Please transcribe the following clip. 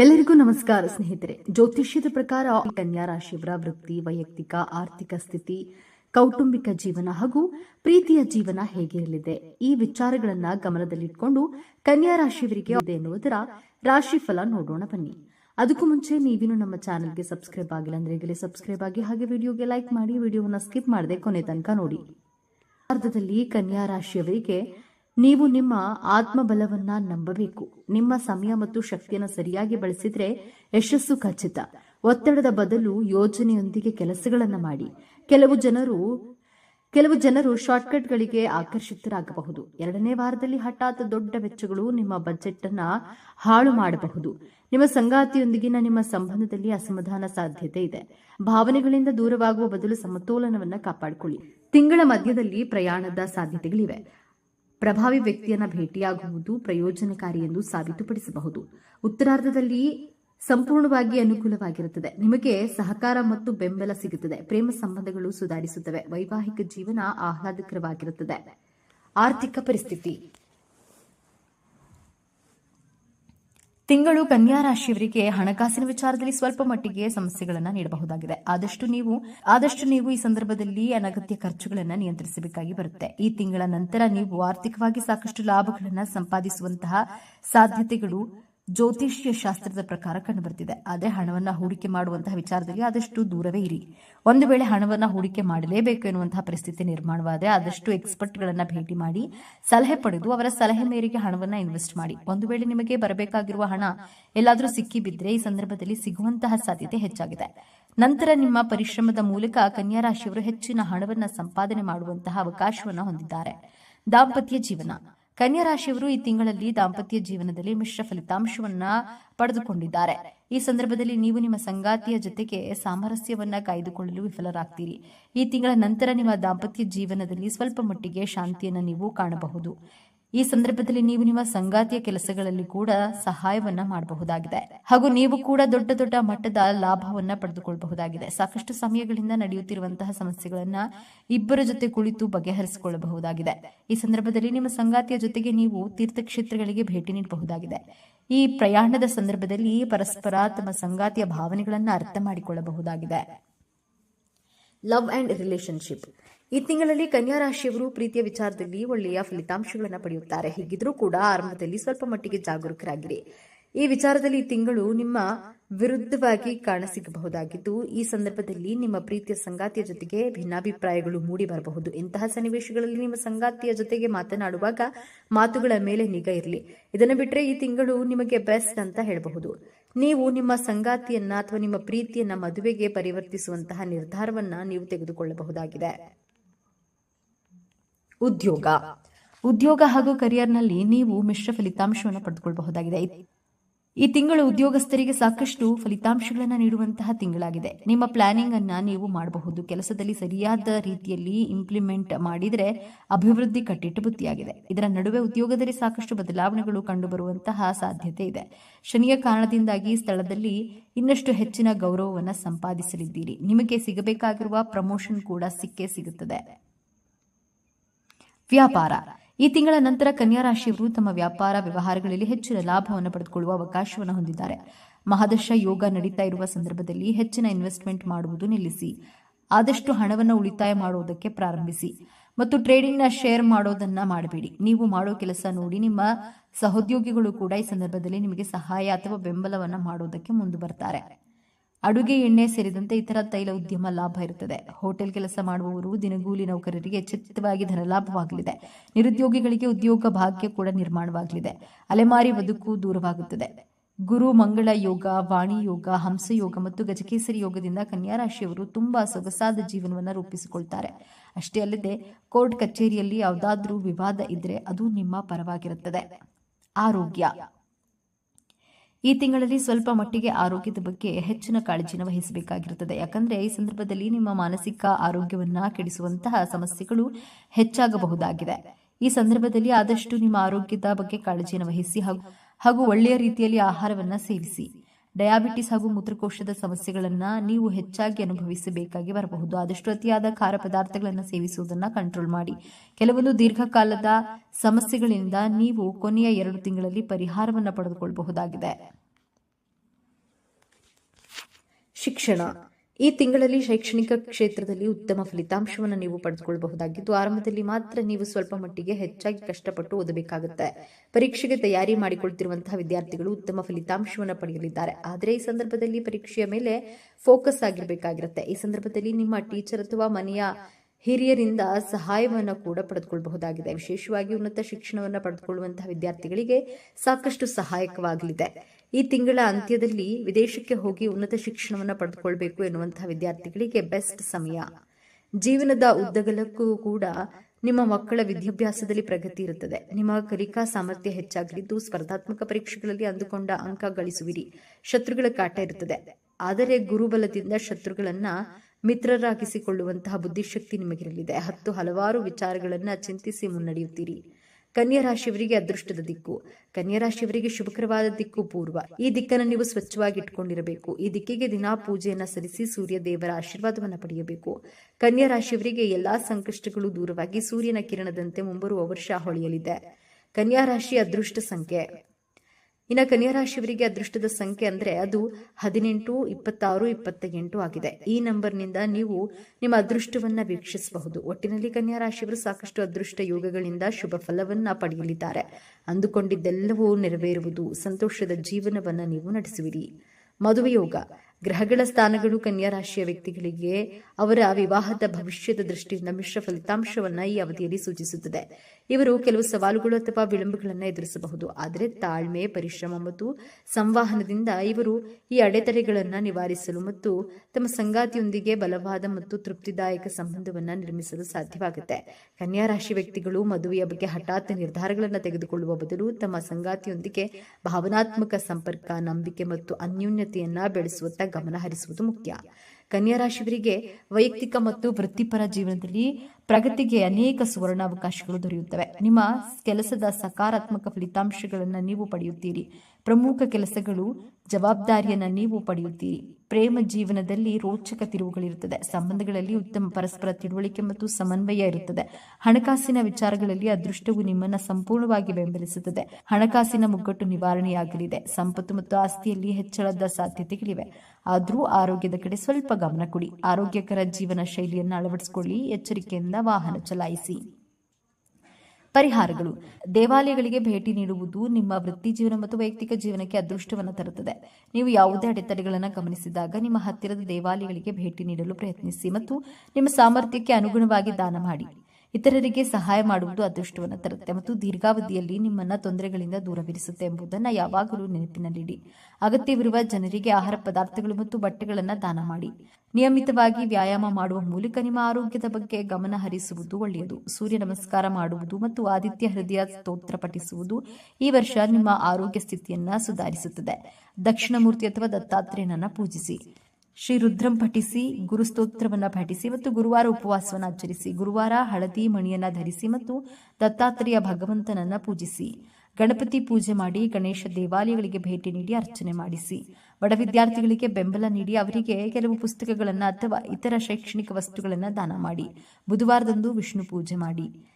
ಎಲ್ಲರಿಗೂ ನಮಸ್ಕಾರ ಸ್ನೇಹಿತರೆ. ಜ್ಯೋತಿಷ್ಯದ ಪ್ರಕಾರ ಕನ್ಯಾ ರಾಶಿಯವರ ವೃತ್ತಿ, ವೈಯಕ್ತಿಕ, ಆರ್ಥಿಕ ಸ್ಥಿತಿ, ಕೌಟುಂಬಿಕ ಜೀವನ ಹಾಗೂ ಪ್ರೀತಿಯ ಜೀವನ ಹೇಗಿರಲಿದೆ ಈ ವಿಚಾರಗಳನ್ನ ಗಮನದಲ್ಲಿಟ್ಕೊಂಡು ಕನ್ಯಾ ರಾಶಿಯವರಿಗೆ ಎನ್ನುವುದರ ರಾಶಿಫಲ ನೋಡೋಣ ಬನ್ನಿ. ಅದಕ್ಕೂ ಮುಂಚೆ ನೀವಿನ್ನು ನಮ್ಮ ಚಾನೆಲ್ಗೆ ಸಬ್ಸ್ಕ್ರೈಬ್ ಆಗಿಲ್ಲ ಅಂದ್ರೆ ಈಗಲೇ ಸಬ್ಸ್ಕ್ರೈಬ್ ಆಗಿ ಹಾಗೆ ವಿಡಿಯೋಗೆ ಲೈಕ್ ಮಾಡಿ, ವಿಡಿಯೋವನ್ನ ಸ್ಕಿಪ್ ಮಾಡದೆ ಕೊನೆ ತನಕ ನೋಡಿ. ಭಾರತದಲ್ಲಿ ಕನ್ಯಾ ರಾಶಿಯವರಿಗೆ ನೀವು ನಿಮ್ಮ ಆತ್ಮಬಲವನ್ನ ನಂಬಬೇಕು. ನಿಮ್ಮ ಸಮಯ ಮತ್ತು ಶಕ್ತಿಯನ್ನು ಸರಿಯಾಗಿ ಬಳಸಿದ್ರೆ ಯಶಸ್ಸು ಖಚಿತ. ಒತ್ತಡದ ಬದಲು ಯೋಜನೆಯೊಂದಿಗೆ ಕೆಲಸಗಳನ್ನು ಮಾಡಿ. ಕೆಲವು ಜನರು ಕೆಲವು ಜನರು ಶಾರ್ಟ್ಕಟ್ಗಳಿಗೆ ಆಕರ್ಷಿತರಾಗಬಹುದು. ಎರಡನೇ ವಾರದಲ್ಲಿ ಹಠಾತ್ ದೊಡ್ಡ ವೆಚ್ಚಗಳು ನಿಮ್ಮ ಬಜೆಟ್ ಅನ್ನ ಹಾಳು ಮಾಡಬಹುದು. ನಿಮ್ಮ ಸಂಗಾತಿಯೊಂದಿಗಿನ ನಿಮ್ಮ ಸಂಬಂಧದಲ್ಲಿ ಅಸಮಾಧಾನ ಸಾಧ್ಯತೆ ಇದೆ. ಭಾವನೆಗಳಿಂದ ದೂರವಾಗುವ ಬದಲು ಸಮತೋಲನವನ್ನ ಕಾಪಾಡಿಕೊಳ್ಳಿ. ತಿಂಗಳ ಮಧ್ಯದಲ್ಲಿ ಪ್ರಯಾಣದ ಸಾಧ್ಯತೆಗಳಿವೆ. ಪ್ರಭಾವಿ ವ್ಯಕ್ತಿಯನ್ನ ಭೇಟಿಯಾಗುವುದು ಪ್ರಯೋಜನಕಾರಿ ಎಂದು ಸಾಬೀತುಪಡಿಸಬಹುದು. ಉತ್ತರಾರ್ಧದಲ್ಲಿ ಸಂಪೂರ್ಣವಾಗಿ ಅನುಕೂಲವಾಗಿರುತ್ತದೆ. ನಿಮಗೆ ಸಹಕಾರ ಮತ್ತು ಬೆಂಬಲ ಸಿಗುತ್ತದೆ. ಪ್ರೇಮ ಸಂಬಂಧಗಳು ಸುಧಾರಿಸುತ್ತವೆ. ವೈವಾಹಿಕ ಜೀವನ ಆಹ್ಲಾದಕರವಾಗಿರುತ್ತದೆ. ಆರ್ಥಿಕ ಪರಿಸ್ಥಿತಿ. ತಿಂಗಳು ಕನ್ಯಾ ರಾಶಿಯವರಿಗೆ ಹಣಕಾಸಿನ ವಿಚಾರದಲ್ಲಿ ಸ್ವಲ್ಪ ಮಟ್ಟಿಗೆ ಸಮಸ್ಯೆಗಳನ್ನು ನೀಡಬಹುದಾಗಿದೆ. ಆದಷ್ಟು ನೀವು ಆದಷ್ಟು ನೀವು ಈ ಸಂದರ್ಭದಲ್ಲಿ ಅನಗತ್ಯ ಖರ್ಚುಗಳನ್ನು ನಿಯಂತ್ರಿಸಬೇಕಾಗಿ ಬರುತ್ತೆ. ಈ ತಿಂಗಳ ನಂತರ ನೀವು ಆರ್ಥಿಕವಾಗಿ ಸಾಕಷ್ಟು ಲಾಭಗಳನ್ನು ಸಂಪಾದಿಸುವಂತಹ ಸಾಧ್ಯತೆಗಳು ಜ್ಯೋತಿಷ್ಯ ಶಾಸ್ತ್ರದ ಪ್ರಕಾರ ಕಂಡುಬರ್ತಿದೆ. ಅದೇ ಹಣವನ್ನು ಹೂಡಿಕೆ ಮಾಡುವಂತಹ ವಿಚಾರದಲ್ಲಿ ಆದಷ್ಟು ದೂರವೇ ಇರಿ. ಒಂದು ವೇಳೆ ಹಣವನ್ನು ಹೂಡಿಕೆ ಮಾಡಲೇಬೇಕು ಎನ್ನುವಂತಹ ಪರಿಸ್ಥಿತಿ ನಿರ್ಮಾಣವಾದರೆ ಆದಷ್ಟು ಎಕ್ಸ್ಪರ್ಟ್ಗಳನ್ನ ಭೇಟಿ ಮಾಡಿ, ಸಲಹೆ ಪಡೆದು ಅವರ ಸಲಹೆ ಮೇರೆಗೆ ಹಣವನ್ನು ಇನ್ವೆಸ್ಟ್ ಮಾಡಿ. ಒಂದು ವೇಳೆ ನಿಮಗೆ ಬರಬೇಕಾಗಿರುವ ಹಣ ಎಲ್ಲಾದರೂ ಸಿಕ್ಕಿ ಬಿದ್ದರೆ ಈ ಸಂದರ್ಭದಲ್ಲಿ ಸಿಗುವಂತಹ ಸಾಧ್ಯತೆ ಹೆಚ್ಚಾಗಿದೆ. ನಂತರ ನಿಮ್ಮ ಪರಿಶ್ರಮದ ಮೂಲಕ ಕನ್ಯಾ ರಾಶಿಯವರು ಹೆಚ್ಚಿನ ಹಣವನ್ನು ಸಂಪಾದನೆ ಮಾಡುವಂತಹ ಅವಕಾಶವನ್ನು ಹೊಂದಿದ್ದಾರೆ. ದಾಂಪತ್ಯ ಜೀವನ. ಕನ್ಯಾ ರಾಶಿಯವರು ಈ ತಿಂಗಳಲ್ಲಿ ದಾಂಪತ್ಯ ಜೀವನದಲ್ಲಿ ಮಿಶ್ರ ಫಲಿತಾಂಶವನ್ನ ಪಡೆದುಕೊಂಡಿದ್ದಾರೆ. ಈ ಸಂದರ್ಭದಲ್ಲಿ ನೀವು ನಿಮ್ಮ ಸಂಗಾತಿಯ ಜೊತೆಗೆ ಸಾಮರಸ್ಯವನ್ನ ಕಾಯ್ದುಕೊಳ್ಳಲು ವಿಫಲರಾಗ್ತೀರಿ. ಈ ತಿಂಗಳ ನಂತರ ನಿಮ್ಮ ದಾಂಪತ್ಯ ಜೀವನದಲ್ಲಿ ಸ್ವಲ್ಪ ಮಟ್ಟಿಗೆ ಶಾಂತಿಯನ್ನು ನೀವು ಕಾಣಬಹುದು. ಈ ಸಂದರ್ಭದಲ್ಲಿ ನೀವು ನಿಮ್ಮ ಸಂಗಾತಿಯ ಕೆಲಸಗಳಲ್ಲಿ ಕೂಡ ಸಹಾಯವನ್ನ ಮಾಡಬಹುದಾಗಿದೆ. ಹಾಗೂ ನೀವು ಕೂಡ ದೊಡ್ಡ ದೊಡ್ಡ ಮಟ್ಟದ ಲಾಭವನ್ನ ಪಡೆದುಕೊಳ್ಳಬಹುದಾಗಿದೆ ಸಾಕಷ್ಟು ಸಮಯಗಳಿಂದ ನಡೆಯುತ್ತಿರುವಂತಹ ಸಮಸ್ಯೆಗಳನ್ನ ಇಬ್ಬರ ಜೊತೆ ಕುಳಿತು ಬಗೆಹರಿಸಿಕೊಳ್ಳಬಹುದಾಗಿದೆ. ಈ ಸಂದರ್ಭದಲ್ಲಿ ನಿಮ್ಮ ಸಂಗಾತಿಯ ಜೊತೆಗೆ ನೀವು ತೀರ್ಥಕ್ಷೇತ್ರಗಳಿಗೆ ಭೇಟಿ ನೀಡಬಹುದಾಗಿದೆ. ಈ ಪ್ರಯಾಣದ ಸಂದರ್ಭದಲ್ಲಿ ಪರಸ್ಪರ ತಮ್ಮ ಸಂಗಾತಿಯ ಭಾವನೆಗಳನ್ನು ಅರ್ಥ ಮಾಡಿಕೊಳ್ಳಬಹುದಾಗಿದೆ. ಲವ್ ಅಂಡ್ ರಿಲೇಶನ್ಶಿಪ್ ಈ ತಿಂಗಳಲ್ಲಿ ಕನ್ಯಾ ರಾಶಿಯವರು ಪ್ರೀತಿಯ ವಿಚಾರದಲ್ಲಿ ಒಳ್ಳೆಯ ಫಲಿತಾಂಶಗಳನ್ನು ಪಡೆಯುತ್ತಾರೆ. ಹೀಗಿದ್ರೂ ಕೂಡ ಆರಂಭದಲ್ಲಿ ಸ್ವಲ್ಪ ಮಟ್ಟಿಗೆ ಜಾಗರೂಕರಾಗಿರಿ. ಈ ವಿಚಾರದಲ್ಲಿ ಈ ತಿಂಗಳು ನಿಮ್ಮ ವಿರುದ್ಧವಾಗಿ ಕಾಣಸಿಗಬಹುದಾಗಿದ್ದು, ಈ ಸಂದರ್ಭದಲ್ಲಿ ನಿಮ್ಮ ಪ್ರೀತಿಯ ಸಂಗಾತಿಯ ಜೊತೆಗೆ ಭಿನ್ನಾಭಿಪ್ರಾಯಗಳು ಮೂಡಿ ಬರಬಹುದು. ಇಂತಹ ಸನ್ನಿವೇಶಗಳಲ್ಲಿ ನಿಮ್ಮ ಸಂಗಾತಿಯ ಜೊತೆಗೆ ಮಾತನಾಡುವಾಗ ಮಾತುಗಳ ಮೇಲೆ ನಿಗಾ ಇರಲಿ. ಇದನ್ನು ಬಿಟ್ಟರೆ ಈ ತಿಂಗಳು ನಿಮಗೆ ಬೆಸ್ಟ್ ಅಂತ ಹೇಳಬಹುದು. ನೀವು ನಿಮ್ಮ ಸಂಗಾತಿಯನ್ನ ಅಥವಾ ನಿಮ್ಮ ಪ್ರೀತಿಯನ್ನ ಮದುವೆಗೆ ಪರಿವರ್ತಿಸುವಂತಹ ನಿರ್ಧಾರವನ್ನ ನೀವು ತೆಗೆದುಕೊಳ್ಳಬಹುದಾಗಿದೆ. ಉದ್ಯೋಗ. ಉದ್ಯೋಗ ಹಾಗೂ ಕರಿಯರ್ನಲ್ಲಿ ನೀವು ಮಿಶ್ರ ಫಲಿತಾಂಶವನ್ನು ಪಡೆದುಕೊಳ್ಳಬಹುದಾಗಿದೆ ಈ ತಿಂಗಳು ಉದ್ಯೋಗಸ್ಥರಿಗೆ ಸಾಕಷ್ಟು ಫಲಿತಾಂಶಗಳನ್ನು ನೀಡುವಂತಹ ತಿಂಗಳಾಗಿದೆ. ನಿಮ್ಮ ಪ್ಲಾನಿಂಗ್ ಅನ್ನ ನೀವು ಮಾಡಬಹುದು. ಕೆಲಸದಲ್ಲಿ ಸರಿಯಾದ ರೀತಿಯಲ್ಲಿ ಇಂಪ್ಲಿಮೆಂಟ್ ಮಾಡಿದರೆ ಅಭಿವೃದ್ಧಿ ಕಟ್ಟಿಟ್ಟು ಬುತ್ತಿಯಾಗಿದೆ ಇದರ ನಡುವೆ ಉದ್ಯೋಗದಲ್ಲಿ ಸಾಕಷ್ಟು ಬದಲಾವಣೆಗಳು ಕಂಡುಬರುವಂತಹ ಸಾಧ್ಯತೆ ಇದೆ. ಶನಿಯ ಕಾರಣದಿಂದಾಗಿ ಸ್ಥಳದಲ್ಲಿ ಇನ್ನಷ್ಟು ಹೆಚ್ಚಿನ ಗೌರವವನ್ನು ಸಂಪಾದಿಸಲಿದ್ದೀರಿ. ನಿಮಗೆ ಸಿಗಬೇಕಾಗಿರುವ ಪ್ರಮೋಷನ್ ಕೂಡ ಸಿಕ್ಕೇ ಸಿಗುತ್ತದೆ. ವ್ಯಾಪಾರ. ಈ ತಿಂಗಳ ನಂತರ ಕನ್ಯಾ ರಾಶಿಯವರು ತಮ್ಮ ವ್ಯಾಪಾರ ವ್ಯವಹಾರಗಳಲ್ಲಿ ಹೆಚ್ಚಿನ ಲಾಭವನ್ನು ಪಡೆದುಕೊಳ್ಳುವ ಅವಕಾಶವನ್ನು ಹೊಂದಿದ್ದಾರೆ. ಮಹಾದಶ ಯೋಗ ನಡೀತಾ ಇರುವ ಸಂದರ್ಭದಲ್ಲಿ ಹೆಚ್ಚಿನ ಇನ್ವೆಸ್ಟ್ಮೆಂಟ್ ಮಾಡುವುದು ನಿಲ್ಲಿಸಿ, ಆದಷ್ಟು ಹಣವನ್ನು ಉಳಿತಾಯ ಮಾಡುವುದಕ್ಕೆ ಪ್ರಾರಂಭಿಸಿ ಮತ್ತು ಟ್ರೇಡಿಂಗ್ನ ಶೇರ್ ಮಾಡೋದನ್ನ ಮಾಡಬೇಡಿ. ನೀವು ಮಾಡೋ ಕೆಲಸ ನೋಡಿ ನಿಮ್ಮ ಸಹೋದ್ಯೋಗಿಗಳು ಕೂಡ ಈ ಸಂದರ್ಭದಲ್ಲಿ ನಿಮಗೆ ಸಹಾಯ ಅಥವಾ ಬೆಂಬಲವನ್ನು ಮಾಡೋದಕ್ಕೆ ಮುಂದೆ ಬರ್ತಾರೆ. ಅಡುಗೆ ಎಣ್ಣೆ ಸೇರಿದಂತೆ ಇತರ ತೈಲ ಉದ್ಯಮ ಲಾಭ ಇರುತ್ತದೆ. ಹೋಟೆಲ್ ಕೆಲಸ ಮಾಡುವವರು ದಿನಗೂಲಿ ನೌಕರರಿಗೆ ಎಚ್ಚೆತ್ತವಾಗಿ ಧನಲಾಭವಾಗಲಿದೆ. ನಿರುದ್ಯೋಗಿಗಳಿಗೆ ಉದ್ಯೋಗ ಭಾಗ್ಯ ಕೂಡ ನಿರ್ಮಾಣವಾಗಲಿದೆ. ಅಲೆಮಾರಿ ಬದುಕು ದೂರವಾಗುತ್ತದೆ. ಗುರು ಮಂಗಳ ಯೋಗ, ವಾಣಿ ಯೋಗ, ಹಂಸ ಯೋಗ ಮತ್ತು ಗಜಕೇಸರಿ ಯೋಗದಿಂದ ಕನ್ಯಾ ರಾಶಿಯವರು ತುಂಬಾ ಸೊಗಸಾದ ಜೀವನವನ್ನು ರೂಪಿಸಿಕೊಳ್ತಾರೆ. ಅಷ್ಟೇ ಅಲ್ಲದೆ, ಕೋರ್ಟ್ ಕಚೇರಿಯಲ್ಲಿ ಯಾವುದಾದ್ರೂ ವಿವಾದ ಇದ್ರೆ ಅದು ನಿಮ್ಮ ಪರವಾಗಿರುತ್ತದೆ. ಆರೋಗ್ಯ. ಈ ತಿಂಗಳಲ್ಲಿ ಸ್ವಲ್ಪ ಮಟ್ಟಿಗೆ ಆರೋಗ್ಯದ ಬಗ್ಗೆ ಹೆಚ್ಚಿನ ಕಾಳಜಿನ ವಹಿಸಬೇಕಾಗಿರುತ್ತದೆ. ಯಾಕಂದ್ರೆ ಈ ಸಂದರ್ಭದಲ್ಲಿ ನಿಮ್ಮ ಮಾನಸಿಕ ಆರೋಗ್ಯವನ್ನ ಕೆಡಿಸುವಂತಹ ಸಮಸ್ಯೆಗಳು ಹೆಚ್ಚಾಗಬಹುದಾಗಿದೆ. ಈ ಸಂದರ್ಭದಲ್ಲಿ ಆದಷ್ಟು ನಿಮ್ಮ ಆರೋಗ್ಯದ ಬಗ್ಗೆ ಕಾಳಜಿಯನ್ನು ವಹಿಸಿ ಹಾಗೂ ಒಳ್ಳೆಯ ರೀತಿಯಲ್ಲಿ ಆಹಾರವನ್ನ ಸೇವಿಸಿ. ಡಯಾಬಿಟಿಸ್ ಹಾಗೂ ಮೂತ್ರಕೋಶದ ಸಮಸ್ಯೆಗಳನ್ನು ನೀವು ಹೆಚ್ಚಾಗಿ ಅನುಭವಿಸಬೇಕಾಗಿ ಬರಬಹುದು. ಆದಷ್ಟು ಅತಿಯಾದ ಖಾರ ಪದಾರ್ಥಗಳನ್ನು ಸೇವಿಸುವುದನ್ನು ಕಂಟ್ರೋಲ್ ಮಾಡಿ. ಕೆಲವೊಂದು ದೀರ್ಘಕಾಲದ ಸಮಸ್ಯೆಗಳಿಂದ ನೀವು ಕೊನೆಯ ಎರಡು ತಿಂಗಳಲ್ಲಿ ಪರಿಹಾರವನ್ನು ಪಡೆದುಕೊಳ್ಳಬಹುದಾಗಿದೆ ಶಿಕ್ಷಣ. ಈ ತಿಂಗಳಲ್ಲಿ ಶೈಕ್ಷಣಿಕ ಕ್ಷೇತ್ರದಲ್ಲಿ ಉತ್ತಮ ಫಲಿತಾಂಶವನ್ನು ನೀವು ಪಡೆದುಕೊಳ್ಳಬಹುದಾಗಿದ್ದು ಆರಂಭದಲ್ಲಿ ಮಾತ್ರ ನೀವು ಸ್ವಲ್ಪ ಮಟ್ಟಿಗೆ ಹೆಚ್ಚಾಗಿ ಕಷ್ಟಪಟ್ಟು ಓದಬೇಕಾಗುತ್ತೆ. ಪರೀಕ್ಷೆಗೆ ತಯಾರಿ ಮಾಡಿಕೊಳ್ತಿರುವಂತಹ ವಿದ್ಯಾರ್ಥಿಗಳು ಉತ್ತಮ ಫಲಿತಾಂಶವನ್ನು ಪಡೆಯಲಿದ್ದಾರೆ. ಆದರೆ ಈ ಸಂದರ್ಭದಲ್ಲಿ ಪರೀಕ್ಷೆಯ ಮೇಲೆ ಫೋಕಸ್ ಆಗಿರಬೇಕಾಗಿರುತ್ತೆ. ಈ ಸಂದರ್ಭದಲ್ಲಿ ನಿಮ್ಮ ಟೀಚರ್ ಅಥವಾ ಮನೆಯ ಹಿರಿಯರಿಂದ ಸಹಾಯವನ್ನು ಕೂಡ ಪಡೆದುಕೊಳ್ಳಬಹುದಾಗಿದೆ ವಿಶೇಷವಾಗಿ ಉನ್ನತ ಶಿಕ್ಷಣವನ್ನು ಪಡೆದುಕೊಳ್ಳುವಂತಹ ವಿದ್ಯಾರ್ಥಿಗಳಿಗೆ ಸಾಕಷ್ಟು ಸಹಾಯಕವಾಗಲಿದೆ. ಈ ತಿಂಗಳ ಅಂತ್ಯದಲ್ಲಿ ವಿದೇಶಕ್ಕೆ ಹೋಗಿ ಉನ್ನತ ಶಿಕ್ಷಣವನ್ನು ಪಡೆದುಕೊಳ್ಬೇಕು ಎನ್ನುವಂತಹ ವಿದ್ಯಾರ್ಥಿಗಳಿಗೆ ಬೆಸ್ಟ್ ಸಮಯ. ಜೀವನದ ಉದ್ದಗಲಕ್ಕೂ ಕೂಡ ನಿಮ್ಮ ಮಕ್ಕಳ ವಿದ್ಯಾಭ್ಯಾಸದಲ್ಲಿ ಪ್ರಗತಿ ಇರುತ್ತದೆ. ನಿಮ್ಮ ಕಲಿಕಾ ಸಾಮರ್ಥ್ಯ ಹೆಚ್ಚಾಗಲಿದ್ದು ಸ್ಪರ್ಧಾತ್ಮಕ ಪರೀಕ್ಷೆಗಳಲ್ಲಿ ಅಂದುಕೊಂಡ ಅಂಕ ಗಳಿಸುವಿರಿ. ಶತ್ರುಗಳ ಕಾಟ ಇರುತ್ತದೆ. ಆದರೆ ಗುರುಬಲದಿಂದ ಶತ್ರುಗಳನ್ನ ಮಿತ್ರರಾಗಿಸಿಕೊಳ್ಳುವಂತಹ ಬುದ್ಧಿಶಕ್ತಿ ನಿಮಗಿರಲಿದೆ. ಹತ್ತು ಹಲವಾರು ವಿಚಾರಗಳನ್ನ ಚಿಂತಿಸಿ ಮುನ್ನಡೆಯುತ್ತೀರಿ. ಕನ್ಯಾ ರಾಶಿಯವರಿಗೆ ಅದೃಷ್ಟದ ದಿಕ್ಕು. ಕನ್ಯಾ ರಾಶಿಯವರಿಗೆ ಶುಭಕರವಾದ ದಿಕ್ಕು ಪೂರ್ವ. ಈ ದಿಕ್ಕನ್ನು ನೀವು ಸ್ವಚ್ಛವಾಗಿ ಇಟ್ಕೊಂಡಿರಬೇಕು. ಈ ದಿಕ್ಕಿಗೆ ದಿನಾ ಪೂಜೆಯನ್ನು ಸಲ್ಲಿಸಿ ಸೂರ್ಯ ದೇವರ ಆಶೀರ್ವಾದವನ್ನು ಪಡೆಯಬೇಕು. ಕನ್ಯಾ ರಾಶಿಯವರಿಗೆ ಎಲ್ಲಾ ಸಂಕಷ್ಟಗಳು ದೂರವಾಗಿ ಸೂರ್ಯನ ಕಿರಣದಂತೆ ಮುಂಬರುವ ವರ್ಷ ಹೊಳೆಯಲಿದೆ. ಕನ್ಯಾ ರಾಶಿ ಅದೃಷ್ಟ ಸಂಖ್ಯೆ. ಇನ್ನು ಕನ್ಯಾ ರಾಶಿಯವರಿಗೆ ಅದೃಷ್ಟದ ಸಂಖ್ಯೆ ಅಂದರೆ ಅದು ಹದಿನೆಂಟು, ಇಪ್ಪತ್ತಾರು ಇಪ್ಪತ್ತ ಎಂಟು ಆಗಿದೆ. ಈ ನಂಬರ್ನಿಂದ ನೀವು ನಿಮ್ಮ ಅದೃಷ್ಟವನ್ನು ವೀಕ್ಷಿಸಬಹುದು. ಒಟ್ಟಿನಲ್ಲಿ ಕನ್ಯಾ ರಾಶಿಯವರು ಸಾಕಷ್ಟು ಅದೃಷ್ಟ ಯೋಗಗಳಿಂದ ಶುಭ ಫಲವನ್ನು ಪಡೆಯಲಿದ್ದಾರೆ. ಅಂದುಕೊಂಡಿದ್ದೆಲ್ಲವೂ ನೆರವೇರುವುದು, ಸಂತೋಷದ ಜೀವನವನ್ನು ನೀವು ನಡೆಸುವಿರಿ. ಮದುವೆ ಯೋಗ. ಗ್ರಹಗಳ ಸ್ಥಾನಗಳು ಕನ್ಯಾ ರಾಶಿಯ ವ್ಯಕ್ತಿಗಳಿಗೆ ಅವರ ವಿವಾಹದ ಭವಿಷ್ಯದ ದೃಷ್ಟಿಯಿಂದ ಮಿಶ್ರ ಫಲಿತಾಂಶವನ್ನ ಈ ಅವಧಿಯಲ್ಲಿ ಸೂಚಿಸುತ್ತದೆ. ಇವರು ಕೆಲವು ಸವಾಲುಗಳು ಅಥವಾ ವಿಳಂಬಗಳನ್ನು ಎದುರಿಸಬಹುದು. ಆದರೆ ತಾಳ್ಮೆ, ಪರಿಶ್ರಮ ಮತ್ತು ಸಂವಹನದಿಂದ ಇವರು ಈ ಅಡೆತಡೆಗಳನ್ನು ನಿವಾರಿಸಲು ಮತ್ತು ತಮ್ಮ ಸಂಗಾತಿಯೊಂದಿಗೆ ಬಲವಾದ ಮತ್ತು ತೃಪ್ತಿದಾಯಕ ಸಂಬಂಧವನ್ನು ನಿರ್ಮಿಸಲು ಸಾಧ್ಯವಾಗುತ್ತೆ. ಕನ್ಯಾ ರಾಶಿ ವ್ಯಕ್ತಿಗಳು ಮದುವೆಯ ಬಗ್ಗೆ ಹಠಾತ್ ನಿರ್ಧಾರಗಳನ್ನು ತೆಗೆದುಕೊಳ್ಳುವ ಬದಲು ತಮ್ಮ ಸಂಗಾತಿಯೊಂದಿಗೆ ಭಾವನಾತ್ಮಕ ಸಂಪರ್ಕ, ನಂಬಿಕೆ ಮತ್ತು ಅನ್ಯೂನ್ಯತೆಯನ್ನು ಬೆಳೆಸುವತ್ತ ಗಮನ ಹರಿಸುವುದು ಮುಖ್ಯ. ಕನ್ಯಾ ರಾಶಿಯವರಿಗೆ ವೈಯಕ್ತಿಕ ಮತ್ತು ವೃತ್ತಿಪರ ಜೀವನದಲ್ಲಿ ಪ್ರಗತಿಗೆ ಅನೇಕ ಸುವರ್ಣಾವಕಾಶಗಳು ದೊರೆಯುತ್ತವೆ. ನಿಮ್ಮ ಕೆಲಸದ ಸಕಾರಾತ್ಮಕ ಫಲಿತಾಂಶಗಳನ್ನು ನೀವು ಪಡೆಯುತ್ತೀರಿ. ಪ್ರಮುಖ ಕೆಲಸಗಳು ಜವಾಬ್ದಾರಿಯನ್ನು ನೀವು ಪಡೆಯುತ್ತೀರಿ. ಪ್ರೇಮ ಜೀವನದಲ್ಲಿ ರೋಚಕ ತಿರುವುಗಳಿರುತ್ತದೆ. ಸಂಬಂಧಗಳಲ್ಲಿ ಉತ್ತಮ ಪರಸ್ಪರ ತಿಳುವಳಿಕೆ ಮತ್ತು ಸಮನ್ವಯ ಇರುತ್ತದೆ. ಹಣಕಾಸಿನ ವಿಚಾರಗಳಲ್ಲಿ ಅದೃಷ್ಟವು ನಿಮ್ಮನ್ನು ಸಂಪೂರ್ಣವಾಗಿ ಬೆಂಬಲಿಸುತ್ತದೆ. ಹಣಕಾಸಿನ ಮುಗ್ಗಟ್ಟು ನಿವಾರಣೆಯಾಗಲಿದೆ. ಸಂಪತ್ತು ಮತ್ತು ಆಸ್ತಿಯಲ್ಲಿ ಹೆಚ್ಚಳದ ಸಾಧ್ಯತೆಗಳಿವೆ. ಆದರೂ ಆರೋಗ್ಯದ ಕಡೆ ಸ್ವಲ್ಪ ಗಮನ ಕೊಡಿ. ಆರೋಗ್ಯಕರ ಜೀವನ ಶೈಲಿಯನ್ನು ಅಳವಡಿಸಿಕೊಳ್ಳಿ. ಎಚ್ಚರಿಕೆಯಿಂದ ವಾಹನ ಚಲಾಯಿಸಿ. ಪರಿಹಾರಗಳು. ದೇವಾಲಯಗಳಿಗೆ ಭೇಟಿ ನೀಡುವುದು ನಿಮ್ಮ ವೃತ್ತಿ ಜೀವನ ಮತ್ತು ವೈಯಕ್ತಿಕ ಜೀವನಕ್ಕೆ ಅದೃಷ್ಟವನ್ನು ತರುತ್ತದೆ. ನೀವು ಯಾವುದೇ ಅಡೆತಡೆಗಳನ್ನು ಗಮನಿಸಿದಾಗ ನಿಮ್ಮ ಹತ್ತಿರದ ದೇವಾಲಯಗಳಿಗೆ ಭೇಟಿ ನೀಡಲು ಪ್ರಯತ್ನಿಸಿ ಮತ್ತು ನಿಮ್ಮ ಸಾಮರ್ಥ್ಯಕ್ಕೆ ಅನುಗುಣವಾಗಿ ದಾನ ಮಾಡಿ. ಇತರರಿಗೆ ಸಹಾಯ ಮಾಡುವುದು ಅದೃಷ್ಟವನ್ನು ತರುತ್ತೆ ಮತ್ತು ದೀರ್ಘಾವಧಿಯಲ್ಲಿ ನಿಮ್ಮನ್ನ ತೊಂದರೆಗಳಿಂದ ದೂರವಿರಿಸುತ್ತೆ ಎಂಬುದನ್ನು ಯಾವಾಗಲೂ ನೆನಪಿನಲ್ಲಿಡಿ. ಅಗತ್ಯವಿರುವ ಜನರಿಗೆ ಆಹಾರ ಪದಾರ್ಥಗಳು ಮತ್ತು ಬಟ್ಟೆಗಳನ್ನು ದಾನ ಮಾಡಿ. ನಿಯಮಿತವಾಗಿ ವ್ಯಾಯಾಮ ಮಾಡುವ ಮೂಲಕ ನಿಮ್ಮ ಆರೋಗ್ಯದ ಬಗ್ಗೆ ಗಮನ ಹರಿಸುವುದು ಒಳ್ಳೆಯದು. ಸೂರ್ಯ ನಮಸ್ಕಾರ ಮಾಡುವುದು ಮತ್ತು ಆದಿತ್ಯ ಹೃದಯ ಸ್ತೋತ್ರ ಪಠಿಸುವುದು ಈ ವರ್ಷ ನಿಮ್ಮ ಆರೋಗ್ಯ ಸ್ಥಿತಿಯನ್ನ ಸುಧಾರಿಸುತ್ತದೆ. ದಕ್ಷಿಣಮೂರ್ತಿ ಅಥವಾ ದತ್ತಾತ್ರೇಯನನ್ನ ಪೂಜಿಸಿ. ಶ್ರೀ ರುದ್ರಂ ಪಠಿಸಿ, ಗುರುಸ್ತೋತ್ರವನ್ನು ಪಠಿಸಿ ಮತ್ತು ಗುರುವಾರ ಉಪವಾಸವನ್ನು ಆಚರಿಸಿ, ಗುರುವಾರ ಹಳದಿ ಮಣಿಯನ್ನು ಧರಿಸಿ ಮತ್ತು ದತ್ತಾತ್ರೇಯ ಭಗವಂತನನ್ನ ಪೂಜಿಸಿ. ಗಣಪತಿ ಪೂಜೆ ಮಾಡಿ ಗಣೇಶ ದೇವಾಲಯಗಳಿಗೆ ಭೇಟಿ ನೀಡಿ ಅರ್ಚನೆ ಮಾಡಿಸಿ. ಬಡ ವಿದ್ಯಾರ್ಥಿಗಳಿಗೆ ಬೆಂಬಲ ನೀಡಿ ಅವರಿಗೆ ಕೆಲವು ಪುಸ್ತಕಗಳನ್ನು ಅಥವಾ ಇತರ ಶೈಕ್ಷಣಿಕ ವಸ್ತುಗಳನ್ನು ದಾನ ಮಾಡಿ. ಬುಧವಾರದಂದು ವಿಷ್ಣು ಪೂಜೆ ಮಾಡಿ.